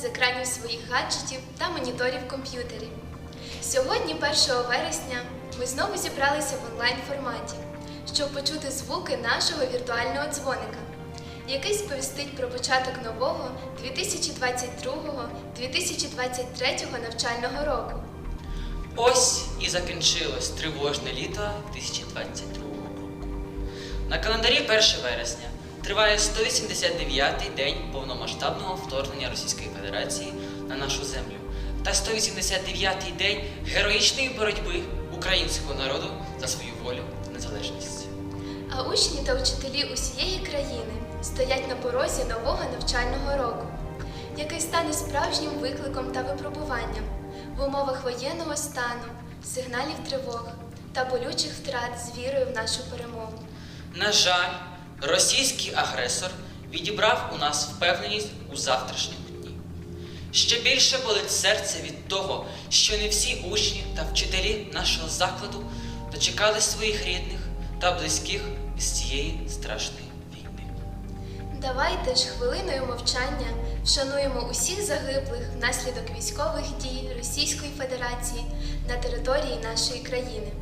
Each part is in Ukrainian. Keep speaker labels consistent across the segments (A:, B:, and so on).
A: з
B: екранів своїх гаджетів та моніторів комп'ютерів. Сьогодні, 1 вересня, ми знову зібралися в онлайн форматі, щоб почути звуки нашого віртуального дзвоника, який сповістить про початок нового 2022-2023 навчального року.
A: Ось і закінчилось тривожне літо 2022 року. На календарі 1 вересня триває 189-й день повномасштабного вторгнення Російської Федерації на нашу землю та 189-й день героїчної боротьби українського народу за свою волю та незалежність.
B: А учні та вчителі усієї країни стоять на порозі нового навчального року, який стане справжнім викликом та випробуванням в умовах воєнного стану, сигналів тривог та болючих втрат з вірою в нашу перемогу.
A: На жаль, російський агресор відібрав у нас впевненість у завтрашньому дні. Ще більше болить серце від того, що не всі учні та вчителі нашого закладу дочекали своїх рідних та близьких з цієї страшної війни.
B: Давайте ж хвилиною мовчання вшануємо усіх загиблих внаслідок військових дій Російської Федерації на території нашої країни.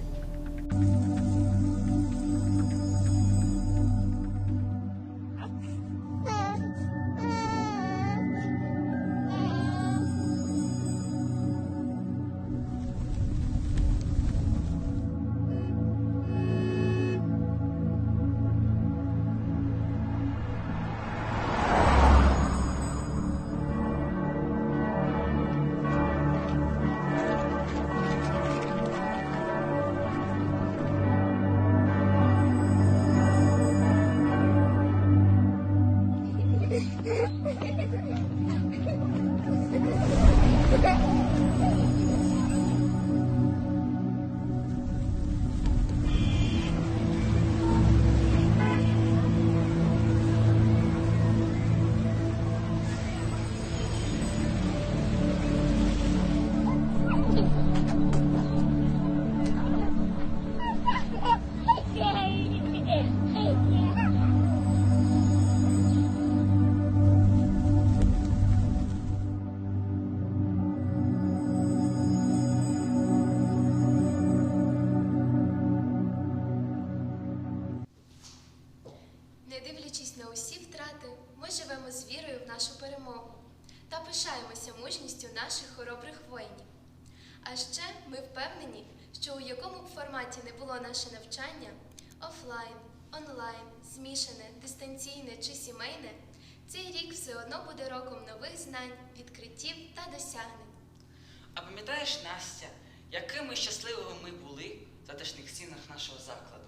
B: Форматі не було наше навчання офлайн, онлайн, змішане, дистанційне чи сімейне, цей рік все одно буде роком нових знань, відкриттів та досягнень.
A: А пам'ятаєш, Настя, якими щасливими ми були в затишних стінах нашого закладу?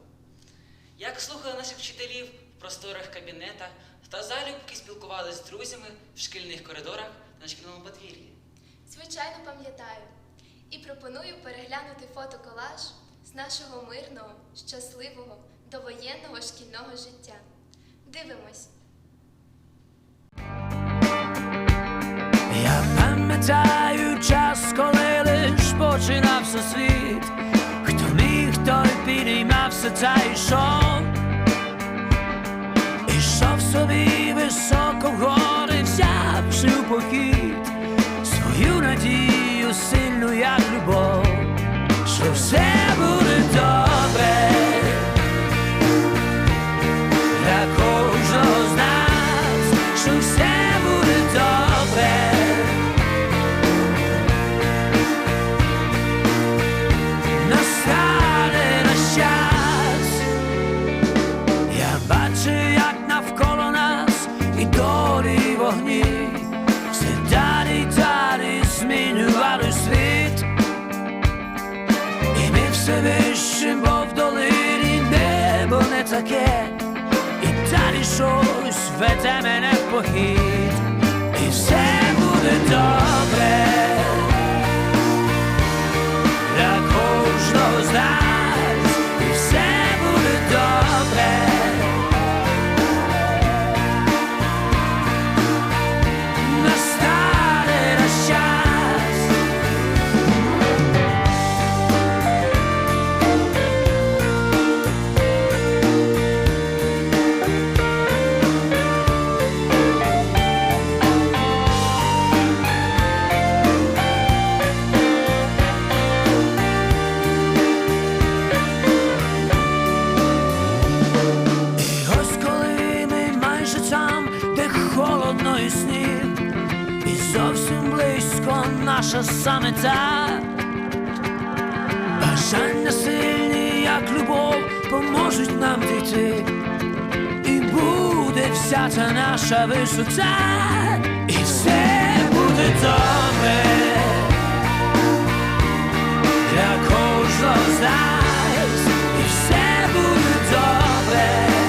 A: Як слухали наших вчителів в просторих кабінетах та залюбки спілкувалися з друзями в шкільних коридорах та на шкільному подвір'ї?
B: Звичайно, пам'ятаю. І пропоную переглянути фотоколаж з нашого мирного, щасливого, довоєнного шкільного життя. Дивимось.
C: Я пам'ятаю час, коли лиш починався світ. Хто міг, той підіймався та йшов. Ішов собі високо вгори, взявши у похід свою надію сильну, як любов, що все таке, і далі щось веде мене в похід, і все буде добре. Наша самета. Бажання сильні, як любов, поможуть нам дійти. І буде вся ця наша висота, і все буде добре для кожного з нас, і все буде добре.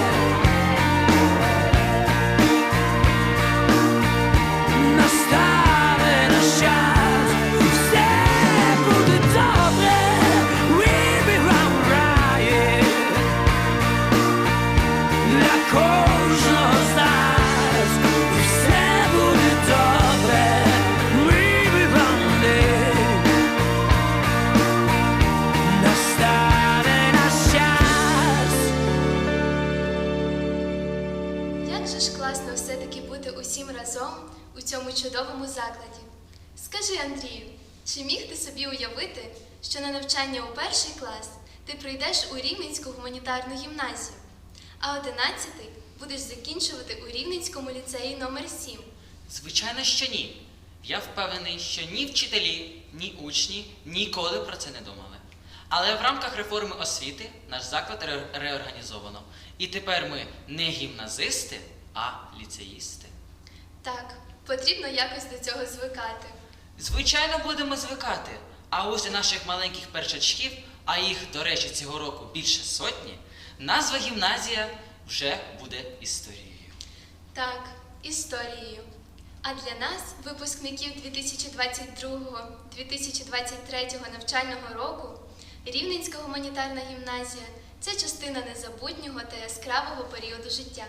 B: 12 будеш закінчувати у Рівненському ліцеї номер 7
A: Звичайно, що ні. Я впевнений, що ні вчителі, ні учні ніколи про це не думали. Але в рамках реформи освіти наш заклад ре реорганізовано. І тепер ми не гімназисти, а ліцеїсти.
B: Так, потрібно якось до цього звикати.
A: Звичайно, будемо звикати. А ось у наших маленьких першачків, а їх, до речі, цього року більше сотні, назва гімназія вже буде історією.
B: Так, історією. А для нас, випускників 2022-2023 навчального року, Рівненська гуманітарна гімназія це частина незабутнього та яскравого періоду життя.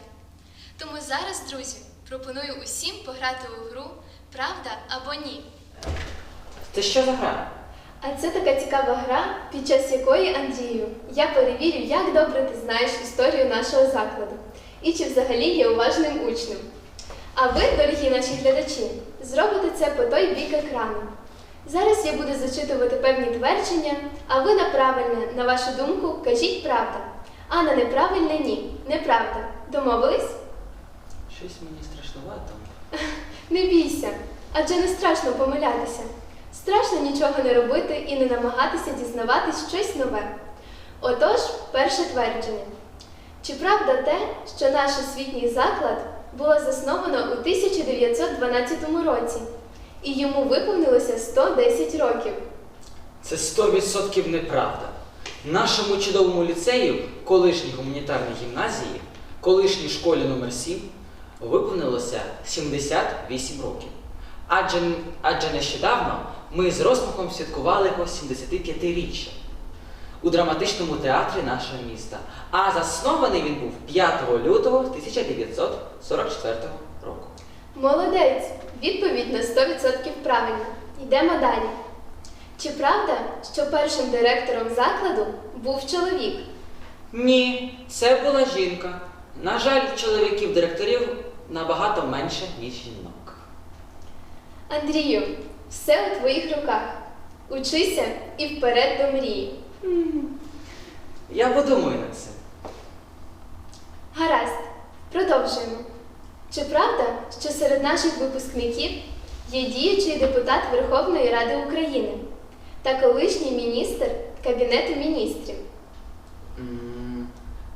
B: Тому зараз, друзі, пропоную усім пограти у гру Правда або ні.
A: Це що за гра?
B: А це така цікава гра, під час якої, Андрію, я перевірю, як добре ти знаєш історію нашого закладу і чи взагалі є уважним учнем. А ви, дорогі наші глядачі, зробите це по той бік екрану. Зараз я буду зачитувати певні твердження, а ви на правильне, на вашу думку, кажіть правда, а на неправильне ні. Неправда. Домовились?
A: Щось мені страшнувато.
B: Не бійся, адже не страшно помилятися. Страшно нічого не робити і не намагатися дізнаватись щось нове. Отож, перше твердження. Чи правда те, що наш освітній заклад було засновано у 1912 році, і йому виповнилося 110 років?
A: Це 100% неправда. Нашому чудовому ліцею, колишній гуманітарній гімназії, колишній школі номер 7 виповнилося 78 років. Адже, адже нещодавно ми з розмахом святкували його 75-річчя у драматичному театрі нашого міста. А заснований він був 5 лютого 1944 року.
B: Молодець! Відповідь на 100% правильна. Йдемо далі. Чи правда, що першим директором закладу був чоловік?
A: Ні, це була жінка. На жаль, чоловіків-директорів набагато менше, ніж жінок.
B: Андрію, все у твоїх руках. Учися і вперед до мрії.
A: Я подумаю над цим.
B: Гаразд, продовжуємо. Чи правда, що серед наших випускників є діючий депутат Верховної Ради України та колишній міністр Кабінету міністрів?
A: М,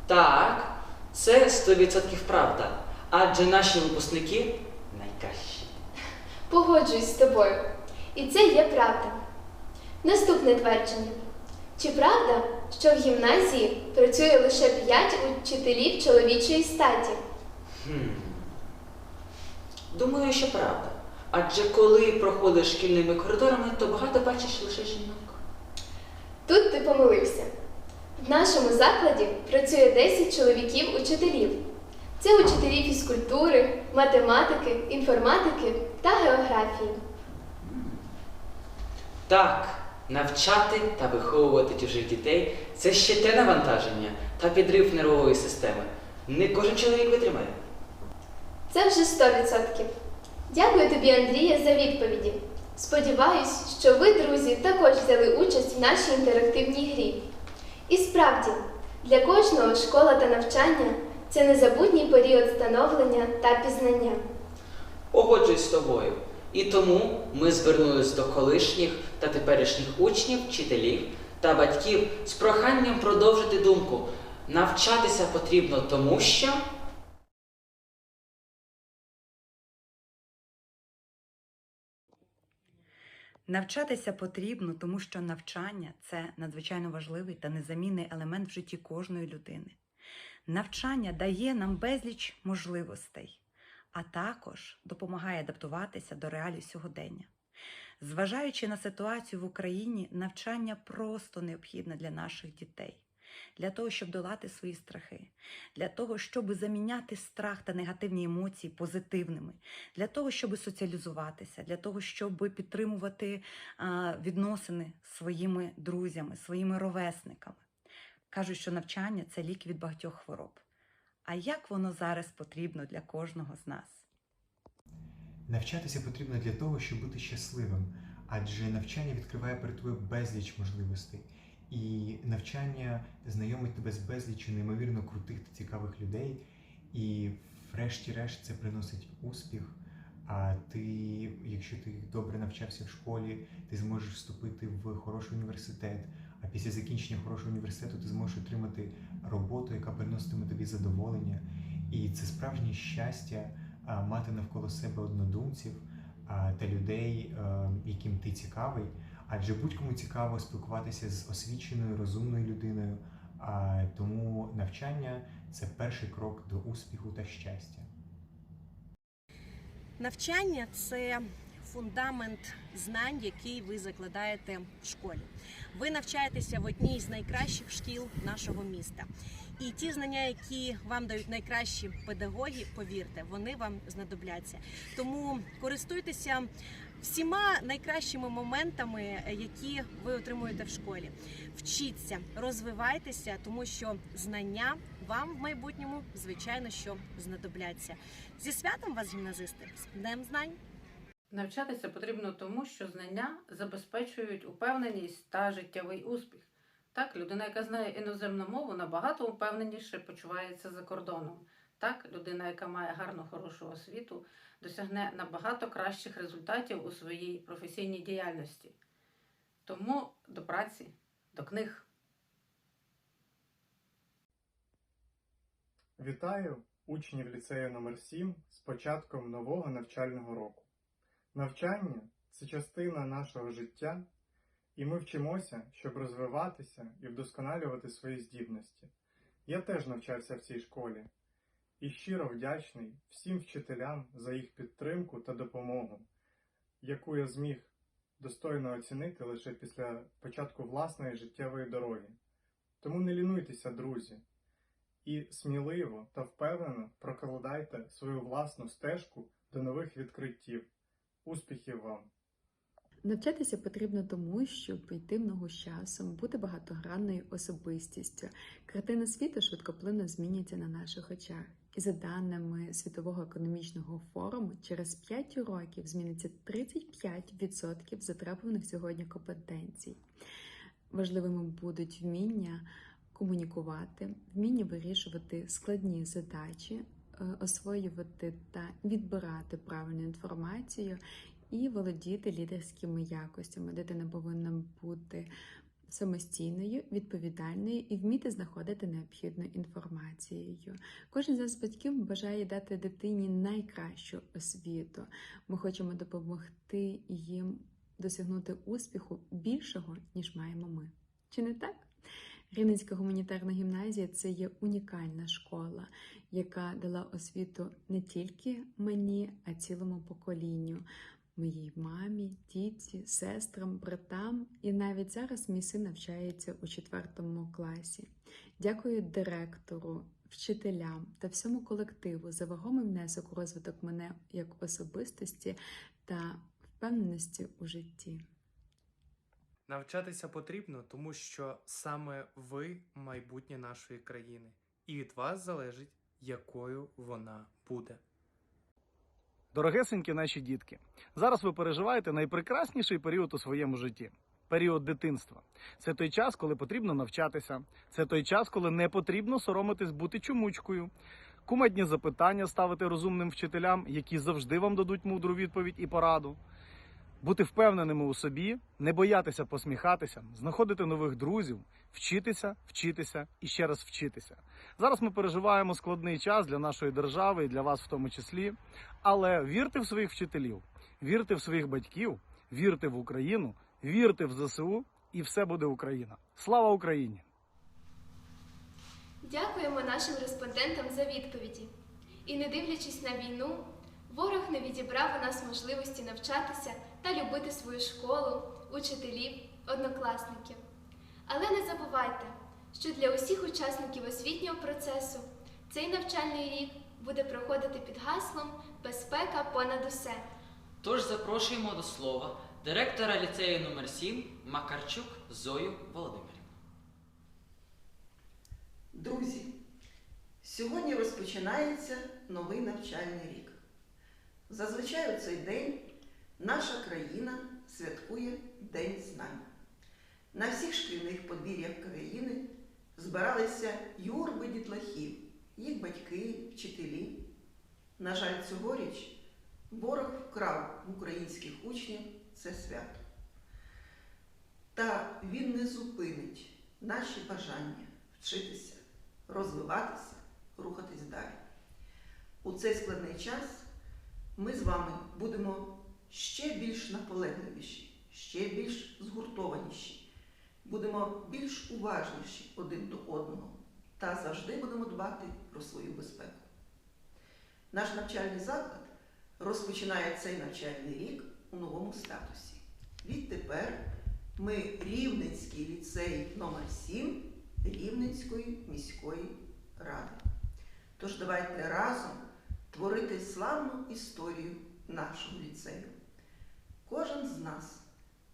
A: Так, це 100% правда. Адже наші випускники найкращі.
B: Погоджуюсь з тобою. І це є правда. Наступне твердження. Чи правда, що в гімназії працює лише 5 учителів чоловічої статі?
A: Хм. Думаю, що правда. Адже коли проходиш шкільними коридорами, то багато бачиш лише жінок.
B: Тут ти помилився. В нашому закладі працює 10 чоловіків-учителів. Це учителі фізкультури, математики, інформатики та географії.
A: Так, навчати та виховувати чужих дітей це ще те навантаження та підрив нервової системи. Не кожен чоловік витримає.
B: Це вже 100%. Дякую тобі, Андрія, за відповіді. Сподіваюсь, що ви, друзі, також взяли участь в нашій інтерактивній грі. І справді, для кожного школа та навчання це незабутній період становлення та пізнання.
A: Погоджуюсь з тобою. І тому ми звернулись до колишніх та теперішніх учнів, вчителів та батьків з проханням продовжити думку. Навчатися потрібно тому, що.
D: Навчатися потрібно, тому що навчання це надзвичайно важливий та незамінний елемент в житті кожної людини. Навчання дає нам безліч можливостей, а також допомагає адаптуватися до реалій сьогодення. Зважаючи на ситуацію в Україні, навчання просто необхідне для наших дітей, для того, щоб долати свої страхи, для того, щоб заміняти страх та негативні емоції позитивними, для того, щоб соціалізуватися, для того, щоб підтримувати відносини з своїми друзями, своїми ровесниками. Кажуть, що навчання це лік від багатьох хвороб. А як воно зараз потрібно для кожного з нас?
E: Навчатися потрібно для того, щоб бути щасливим, адже навчання відкриває перед тобою безліч можливостей. І навчання знайомить тебе з безліччю неймовірно крутих та цікавих людей. І врешті-решт це приносить успіх. А ти, якщо ти добре навчався в школі, ти зможеш вступити в хороший університет. А після закінчення хорошого університету ти зможеш отримати роботу, яка приноситиме тобі задоволення. І це справжнє щастя мати навколо себе однодумців та людей, яким ти цікавий. Адже будь-кому цікаво спілкуватися з освіченою, розумною людиною. Тому навчання це перший крок до успіху та щастя.
F: Навчання це фундамент знань, який ви закладаєте в школі. Ви навчаєтеся в одній з найкращих шкіл нашого міста. І ті знання, які вам дають найкращі педагоги, повірте, вони вам знадобляться. Тому користуйтеся всіма найкращими моментами, які ви отримуєте в школі. Вчіться, розвивайтеся, тому що знання вам в майбутньому, звичайно, що знадобляться. Зі святом вас, гімназисти, з Днем знань!
G: Навчатися потрібно тому, що знання забезпечують упевненість та життєвий успіх. Так, людина, яка знає іноземну мову, набагато упевненіше почувається за кордоном. Так, людина, яка має гарну хорошу освіту, досягне набагато кращих результатів у своїй професійній діяльності. Тому до праці, до книг.
H: Вітаю учнів ліцею номер 7 з початком нового навчального року. Навчання це частина нашого життя, і ми вчимося, щоб розвиватися і вдосконалювати свої здібності. Я теж навчався в цій школі і щиро вдячний всім вчителям за їх підтримку та допомогу, яку я зміг достойно оцінити лише після початку власної життєвої дороги. Тому не лінуйтеся, друзі і сміливо та впевнено прокладайте свою власну стежку до нових відкриттів. Успіхів вам!
I: Навчатися потрібно тому, щоб йти ногу з часом, бути багатогранною особистістю. Картина світу швидкоплинно змінюється на наших очах. І за даними Світового економічного форуму, через 5 років зміниться 35% затребуваних сьогодні компетенцій. Важливими будуть вміння комунікувати, вміння вирішувати складні задачі, освоювати та відбирати правильну інформацію і володіти лідерськими якостями. Дитина повинна бути самостійною, відповідальною і вміти знаходити необхідну інформацію. Кожен з батьків бажає дати дитині найкращу освіту. Ми хочемо допомогти їм досягнути успіху більшого, ніж маємо ми. Чи не так? Рівненська гуманітарна гімназія це є унікальна школа, яка дала освіту не тільки мені, а цілому поколінню, моїй мамі, тітці, сестрам, братам. І навіть зараз мій син навчається у четвертому класі. Дякую директору, вчителям та всьому колективу за вагомий внесок у розвиток мене як особистості та впевненості у житті.
J: Навчатися потрібно, тому що саме ви майбутнє нашої країни, і від вас залежить, якою вона буде.
K: Дорогесенькі наші дітки, зараз ви переживаєте найпрекрасніший період у своєму житті період дитинства. Це той час, коли потрібно навчатися, це той час, коли не потрібно соромитись бути чумучкою, кумедні запитання ставити розумним вчителям, які завжди вам дадуть мудру відповідь і пораду. Бути впевненими у собі, не боятися посміхатися, знаходити нових друзів, вчитися, вчитися і ще раз вчитися. Зараз ми переживаємо складний час для нашої держави і для вас в тому числі. Але вірте в своїх вчителів, вірте в своїх батьків, вірте в Україну, вірте в ЗСУ, і все буде Україна. Слава Україні!
B: Дякуємо нашим респондентам за відповіді. І не дивлячись на війну, ворог не відібрав у нас можливості навчатися та любити свою школу, учителів, однокласників. Але не забувайте, що для усіх учасників освітнього процесу цей навчальний рік буде проходити під гаслом Безпека понад усе.
A: Тож запрошуємо до слова директора ліцею номер 7 Макарчук Зою Володимирівну.
L: Друзі, сьогодні розпочинається новий навчальний рік. Зазвичай у цей день наша країна святкує День знань. На всіх шкільних подвір'ях країни збиралися юрби дітлахів, їх батьки, вчителі. На жаль, цьогоріч ворог вкрав в українських учнів це свято. Та він не зупинить наші бажання вчитися, розвиватися, рухатись далі. У цей складний час ми з вами будемо ще більш наполегливіші, ще більш згуртованіші, будемо більш уважніші один до одного та завжди будемо дбати про свою безпеку. Наш навчальний заклад розпочинає цей навчальний рік у новому статусі. Відтепер ми Рівненський ліцей номер 7 Рівненської міської ради. Тож давайте разом творити славну історію нашого ліцею. Кожен з нас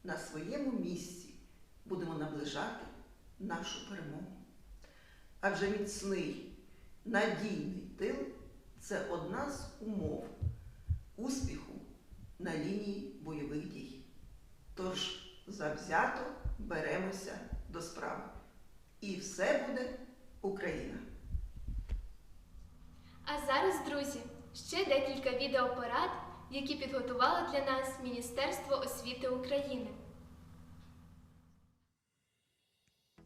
L: на своєму місці будемо наближати нашу перемогу. Адже міцний, надійний тил це одна з умов успіху на лінії бойових дій. Тож завзято беремося до справи. І все буде Україна!
B: А зараз, друзі, ще декілька відеопорад, які підготувало для нас Міністерство освіти України.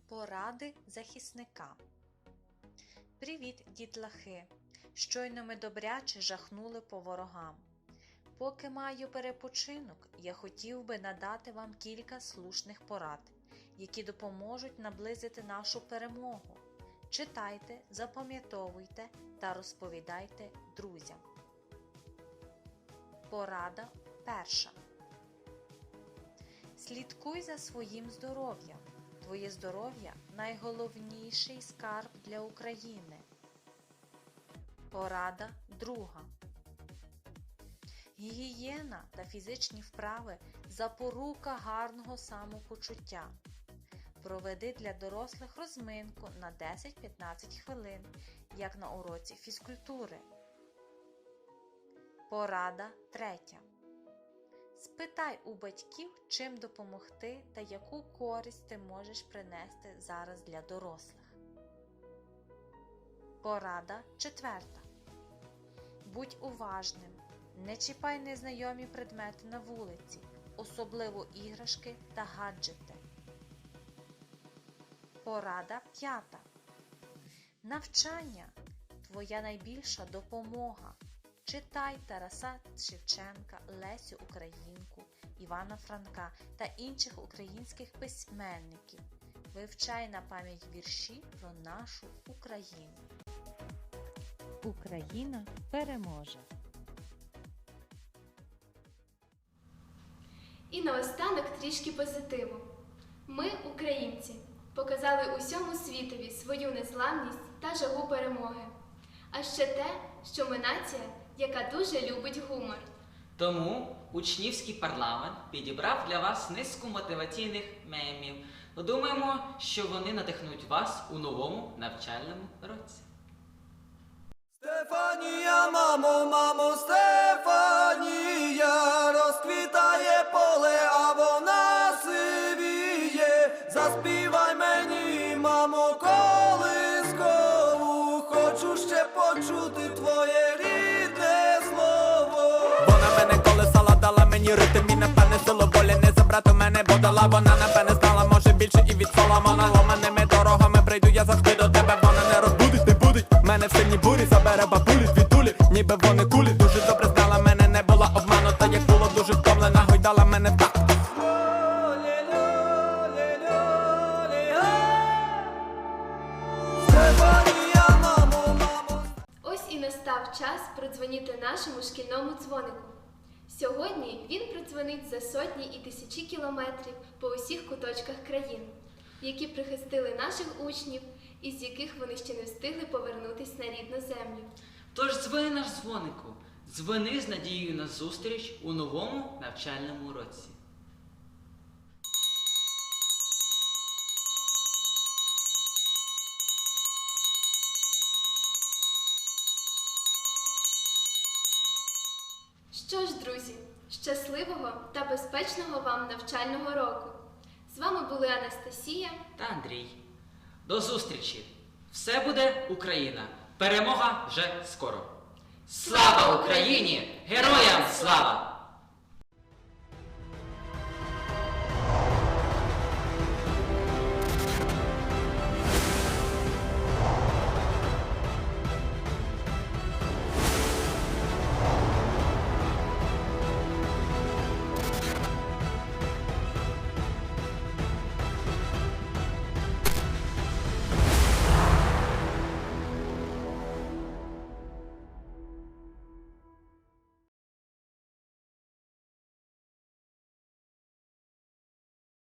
M: Поради захисника. Привіт, дітлахи! Щойно ми добряче жахнули по ворогам. Поки маю перепочинок, я хотів би надати вам кілька слушних порад, які допоможуть наблизити нашу перемогу. Читайте, запам'ятовуйте та розповідайте друзям. Порада перша. Слідкуй за своїм здоров'ям. Твоє здоров'я найголовніший скарб для України. Порада друга. Гігієна та фізичні вправи запорука гарного самопочуття. Проведи для дорослих розминку на 10-15 хвилин, як на уроці фізкультури. Порада третя. Спитай у батьків, чим допомогти та яку користь ти можеш принести зараз для дорослих. Порада четверта. Будь уважним. Не чіпай незнайомі предмети на вулиці, особливо іграшки та гаджети. Порада п'ята. Навчання твоя найбільша допомога. Читай Тараса Шевченка, Лесю Українку, Івана Франка та інших українських письменників. Вивчай на пам'ять вірші про нашу Україну. Україна переможе!
B: І наостанок трішки позитиву. Ми, українці, показали усьому світові свою незламність та жагу перемоги. А ще те, що ми нація, яка дуже любить гумор.
A: Тому учнівський парламент підібрав для вас низку мотиваційних мемів. Думаємо, що вони надихнуть вас у новому навчальному році.
C: Стефанія, мамо,
B: час продзвоніти нашому шкільному дзвонику. Сьогодні він продзвонить за сотні і тисячі кілометрів по усіх куточках країн, які прихистили наших учнів, із яких вони ще не встигли повернутись на рідну землю.
A: Тож дзвони наш дзвонику, дзвони з надією на зустріч у новому навчальному році.
B: Що ж, друзі, щасливого та безпечного вам навчального року! З вами були Анастасія.
A: Та Андрій. До зустрічі! Все буде Україна! Перемога вже скоро! Слава Україні! Героям слава!